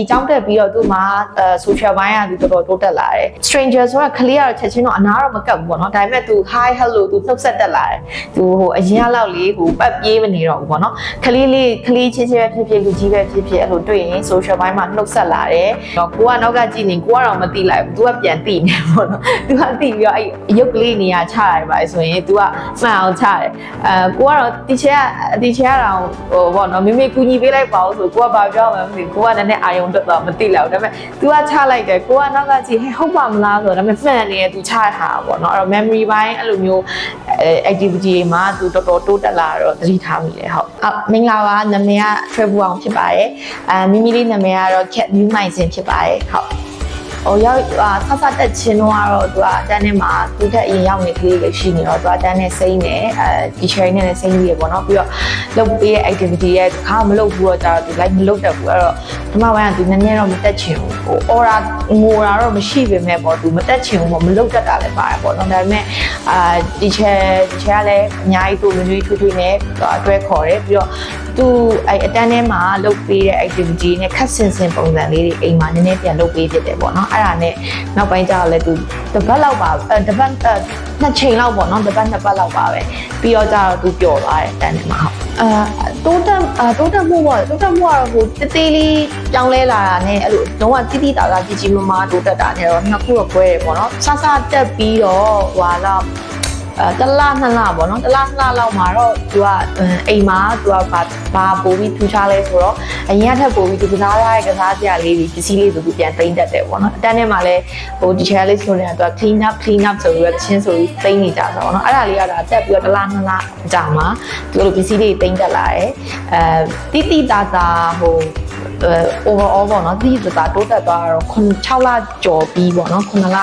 ဒီကြောင်းတက်ပြီးတော့သူမှအဲ social ဘိုင်းကသူတော်တော်တိုးတက်လာတယ် stranger ဆိုတော့ clear ကတော့ချက်ချင်းတော့အနာတော့မကပ်ဘူးပေါ့နော်ဒါပေမဲ့သူ hi hello သူနှုတ်ဆက်တက်လာတယ်သူဟိုအရင်ကလောက်လေးဟိုပတ်ပြေးမနေတော့ဘူးပေါ့နော်ကလေးလေးကလေးချင်းချင်းပဲဖြစ်ဖြစ်လူကြီးပဲဖြစ်ဖြစ်အဲ့လိုတွေ့ရင် social ဘိုင်းမှာနှုတ်ဆက်လာတယ်တော့ကိုကနောက်ကကြည့်နေကိုကတော့မသိလိုက်ဘူး तू ကပြန်သိနေပေါ့နော် तू ကသိပြီးတော့အဲ့ရုပ်ကလေးနေရာချရတယ်ပါဆိုရင် तू ကမှန်အောင်ချတယ်အဲကိုကတော့တီချာတီချာတော့ဟိုပေါ့နော်မိမိကူညီပေးလိုက်ပါဦးဆိုကိုကဘာပြောမှမသိဘူးကိုကလည်းနဲ့အာ ယုံတက်တော့မသိလိုက်ဘူးဒါပေမဲ့ तू ကချလိုက်တယ်ကိုကနောက်ကကြည့်ဟဲ့ဟုတ်ပါမလားဆိုတော့ဒါပေမဲ့ fan နေရ तू ချရတာပေါ့နော်အဲ့တော့ memory ဘိုင်းအဲ့လိုမျိုးအဲ activity တွေမှာ तू တော်တော်တိုးတက်လာတော့သတိထားမိတယ်ဟုတ်အော်မင်္ဂလာပါနာမည်က Travel အောင်ဖြစ်ပါတယ်အဲမိမိလေးနာမည်ကတော့ Cat New Mind စင်ဖြစ်ပါတယ်ဟုတ် ဟိုရောက်အာဆဆတက်ချင်းတော့ကတော့သူကအတန်းထဲမှာသူတက်အရင်ရောက်နေကလေးလေးရှိနေတော့သူအတန်းနဲ့စိမ့်နေအဲဒီ sharing နဲ့လည်းစိမ့်ပြီးရပေါ့နော်ပြီးတော့လုပ်ပေးတဲ့ activity ရဲ့ခါမလုပ်ဘူးတော့ကြာတော့သူ like မလုပ်တတ်ဘူးအဲ့တော့ဒီမှာဝိုင်းကသူနည်းနည်းတော့မတက်ချင်ဘူးဟို aura ငိုတာတော့မရှိပေမဲ့ပေါ့သူမတက်ချင်ဘူးပေါ့မလုပ်တတ်တာလည်းပါတယ်ပေါ့နော်ဒါပေမဲ့အာ teacher teacher ကလည်းအများကြီးသူလူကြီးထွေးထွေးနဲ့အတွဲခေါ်တယ်ပြီးတော့ သူအဲ့အတန်းထဲမှာလုပ်ပေးတဲ့ activity နဲ့ခက်ဆင်ဆင်ပုံစံလေးတွေအိမ်မှာနည်းနည်းပြန်လုပ်ပေးဖြစ်တယ်ပေါ့နော်အဲ့ဒါနဲ့နောက်ပိုင်းကျတော့လည်းသူတစ်ပတ်လောက်ပါအဲတစ်ပတ်အဲနှစ်ချိန်လောက်ပေါ့နော်တစ်ပတ်နှစ်ပတ်လောက်ပါပဲပြီးတော့ကျတော့သူပျော်သွားတယ်အတန်းထဲမှာဟုတ်အာတိုးတက်အာတိုးတက်မှုပေါ့တိုးတက်မှုကတော့ဟိုတေးသေးလေးကြောင်းလဲလာတာနဲ့အဲ့လိုတော့တိတိတာတာကြီးကြီးမားမားတိုးတက်တာနဲ့တော့နှစ်ခုတော့꿰တယ်ပေါ့နော်ဆဆတက်ပြီးတော့ဟွာတော့ အဲတစ်လနှစ်လပေါ့နော်တစ်လနှစ်လလောက်မှာတော့သူကအိမ်မှာသူကဘာဘာပို့ပြီးထူခြားလဲဆိုတော့အရင်ကထက်ပို့ပြီးသူကစားရတဲ့ကစားစရာလေးတွေပစ္စည်းလေးဆိုသူပြန်သိမ့်တတ်တယ်ပေါ့နော်အတန်းထဲမှာလည်းဟိုဒီချာလေးဆိုနေတာသူက clean up clean up ဆိုပြီးတော့ချင်းဆိုပြီးသိမ့်နေကြတာပေါ့နော်အဲ့ဒါလေးကဒါတက်ပြီးတော့တစ်လနှစ်လကြာမှာသူတို့ပစ္စည်းတွေသိမ့်တက်လာတယ်အဲတိတိတာတာဟိုအဲ overall ပေါ့နော်တိတိတာတာတိုးတက်သွားတော့6လကျော်ပြီးပေါ့နော်9လ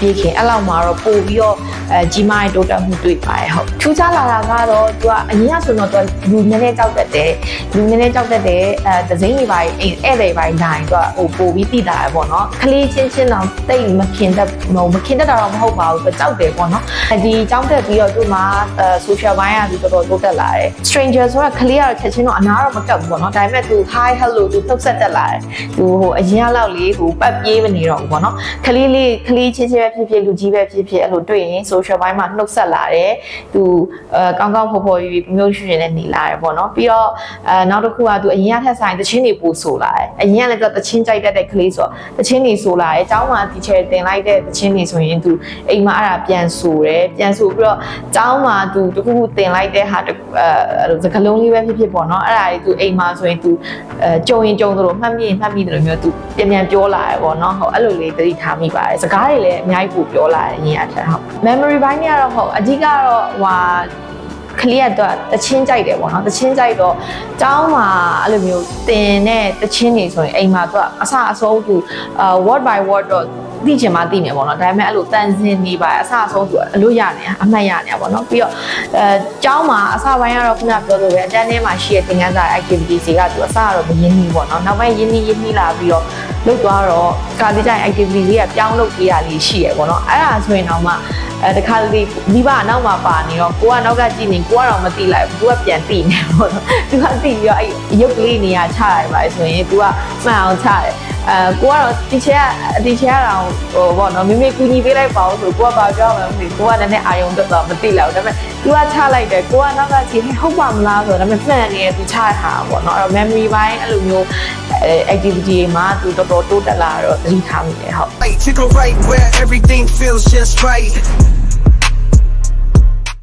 ပြေးခင်အဲ့လောက်မှာတော့ပို့ပြီးတော့ အဲကြီးမားတဲ့တိုးတက်မှုတွေ့ပါတယ်ဟုတ်ထူးခြားလာတာကတော့သူကအရင်ကဆိုတော့သူကလူနည်းနည်းကြောက်တတ်တယ်လူနည်းနည်းကြောက်တတ်တယ်အဲဒဇိမ့်တွေပါအဲ့ဧည့်တွေပါတိုင်းသူကဟိုပို့ပြီးတည်တာပဲပေါ့နော်ကလေးချင်းချင်းတော့တိတ်မခင်တတ်ဟိုမခင်တတ်တာတော့မဟုတ်ပါဘူးသူကြောက်တယ်ပေါ့နော်ဒီကြောက်တက်ပြီးတော့သူမှအဲ social ဘိုင်းကသူတော်တော်တိုးတက်လာတယ် stranger ဆိုတော့ကလေးကတော့ချက်ချင်းတော့အနာတော့မကပ်ဘူးပေါ့နော်ဒါပေမဲ့သူ hi hello သူနှုတ်ဆက်တက်လာတယ်သူဟိုအရင်ကလောက်လေးဟိုပတ်ပြေးမနေတော့ဘူးပေါ့နော်ကလေးလေးကလေးချင်းချင်းပဲဖြစ်ဖြစ်လူကြီးပဲဖြစ်ဖြစ်အဲ့လိုတွေ့ရင် social ဘိုင်းမှာနှုတ်ဆက်လာတယ်သူအဲကောင်းကောင်းဖော်ဖော်ပြီးမျိုးရွှင်ရွှင်နဲ့နေလာတယ်ပေါ့နော်ပြီးတော့အဲနောက်တစ်ခုကသူအရင်ကထက်ဆိုင်တချင်းတွေပို့ဆိုလာတယ်အရင်ကလည်းသူတချင်းကြိုက်တတ်တဲ့ကလေးဆိုတော့တချင်းတွေဆိုလာတယ်အเจ้าမှာ teacher တင်လိုက်တဲ့တချင်းတွေဆိုရင်သူအိမ်မှာအဲ့ဒါပြန်ဆိုတယ်ပြန်ဆိုပြီးတော့အเจ้าမှာသူတခုခုတင်လိုက်တဲ့ဟာအဲစကလုံးလေးပဲဖြစ်ဖြစ်ပေါ့နော်အဲ့ဒါတွေသူအိမ်မှာဆိုရင်သူအဲကြုံရင်ကြုံသလိုမှတ်မိရင်မှတ်မိတယ်လို့မျိုးသူပြန်ပြန်ပြောလာတယ်ပေါ့နော်ဟုတ်အဲ့လိုလေးသတိထားမိပါတယ်စကားတွေလည်းအများကြီးပို့ပြောလာတယ်အရင်အထက်ဟုတ် memory ဘိုင်းကတော့ဟုတ်အဓိကတော့ဟိုကလေးကတော့တချင်းကြိုက်တယ်ပေါ့နော်တချင်းကြိုက်တော့ကျောင်းမှာအဲ့လိုမျိုးတင်တဲ့တချင်းတွေဆိုရင်အိမ်မှာသူကအဆအဆုံးသူအာ word by word တော့သိချင်မှသိမယ်ပေါ့နော်ဒါပေမဲ့အဲ့လိုတန်စင်နေပါအဆအဆုံးသူအလို့ရနေတာအမှတ်ရနေတာပေါ့နော်ပြီးတော့အဲကျောင်းမှာအစပိုင်းကတော့ခုနပြောလိုပဲအတန်းထဲမှာရှိတဲ့သင်ခန်းစာ activity တွေကသူအစကတော့မရင်းနှီးပေါ့နော်နောက်ပိုင်းရင်းနှီးရင်းနှီးလာပြီးတော့လုပ်သွားတော့ကာတိကျရင် activity လေးကပြောင်းလုပ်ပေးတာလေးရှိရပေါ့နော်အဲ့ဒါဆိုရင်တော့မှ အဲတခါတလေမိဘကနောက်မှာပါနေတော့ကိုကနောက်ကကြည့်နေကိုကတော့မသိလိုက်ဘူးကိုကပြန်သိနေပေါ့နော်သူကသိပြီးတော့အဲရုပ်ကလေးနေရာချရပါဆိုရင် तू ကမှန်အောင်ချတယ်အဲကိုကတော့တီချာတီချာတော့ဟိုပေါ့နော်မိမိကူညီပေးလိုက်ပါအောင်ဆိုကိုကဘာပြောမှမသိကိုကလည်းနဲ့အာယုံတက်တော့မသိလောက်ဒါပေမဲ့သူကချလိုက်တယ်ကိုကနောက်ကကြည့်ဟုတ်ပါမလားဆိုတော့ဒါပေမဲ့မှန်နေတယ်သူချတာပေါ့နော်အဲ့တော့ memory ဘိုင်းအဲ့လိုမျိုး activity တွေမှာသူတော်တော်တိုးတက်လာတော့သတိထားမိတယ်ဟုတ် Hey, to the right where everything feels just right